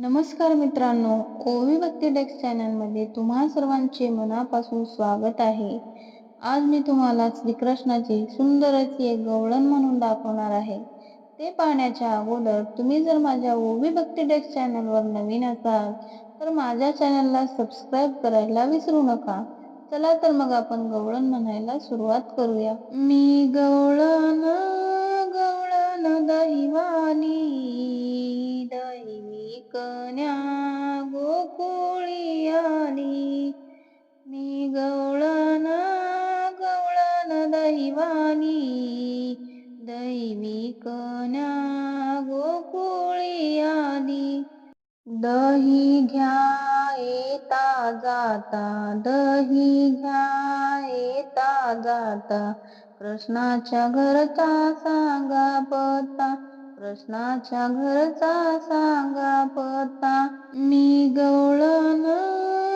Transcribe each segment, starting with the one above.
नमस्कार मित्रांनो ओवी भक्ती डेक्स चॅनलमध्ये तुम्हा सर्वांचे मनापासून स्वागत आहे. आज मी तुम्हाला श्रीकृष्णाची सुंदर अशी एक गवळण म्हणून दाखवणार आहे. ते पाहण्याच्या अगोदर तुम्ही जर माझ्या ओवी भक्ती डेक्स चॅनलवर नवीन असाल तर माझ्या चॅनलला सबस्क्राईब करायला विसरू नका. चला तर मग आपण गवळण म्हणायला सुरुवात करूया. मी गवळण गवळण दहिवानी दैवानी दहिवाली दैवी कन्या दही घ्या येता जाता दही घ्या येता जाता. कृष्णाच्या घरचा सांगा पत्ता कृष्णाच्या घरचा सांगा पत्ता. मी गवळण गवळण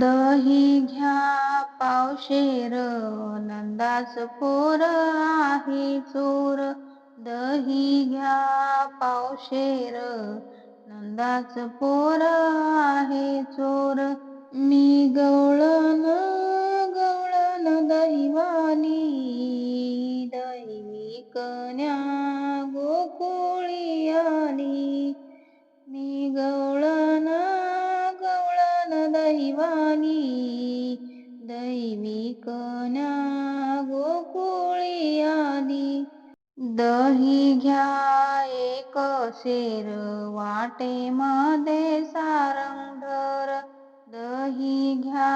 दही घ्या पावशेर नंदाच पोर आहे चोर. दही घ्या पावशेर नंदाच पोर आहे चोर. मी गवळण गवळण दहीवाली दही कन्या गोकुळी आली मी गवळ कन्या गोकुळी आदी. दही घ्या एक शेर वाटे मध्ये सारंगधर दही घ्या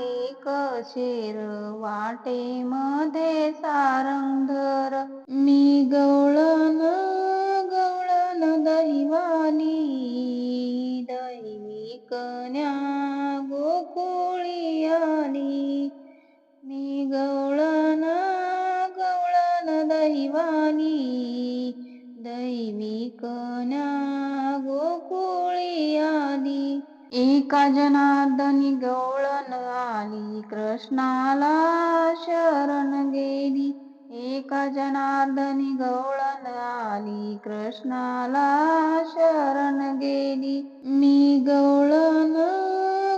एक शेर वाटे मध्ये सारंगधर मी गवळण गवळण दहीवाली दही कन्या गोकुळ दैवानी दैविक दैवी गोकुळी आली एका जनार्दनी गवळण आली कृष्णाला शरण गेली. एका जनार्दनी गवळण आली कृष्णाला शरण गेली. मी गवळण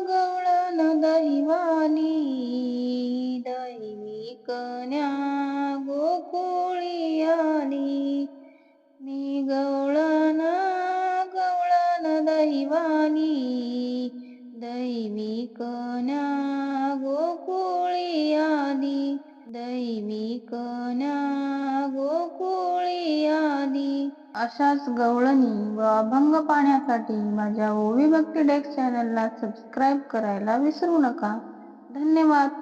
गवळण दैवानी कना गोकुळी आदी. अशाच गवळणी व अभंग पाहण्यासाठी माझ्या ओवी भक्ती डेस्क चॅनलला सबस्क्राईब करायला विसरू नका. धन्यवाद.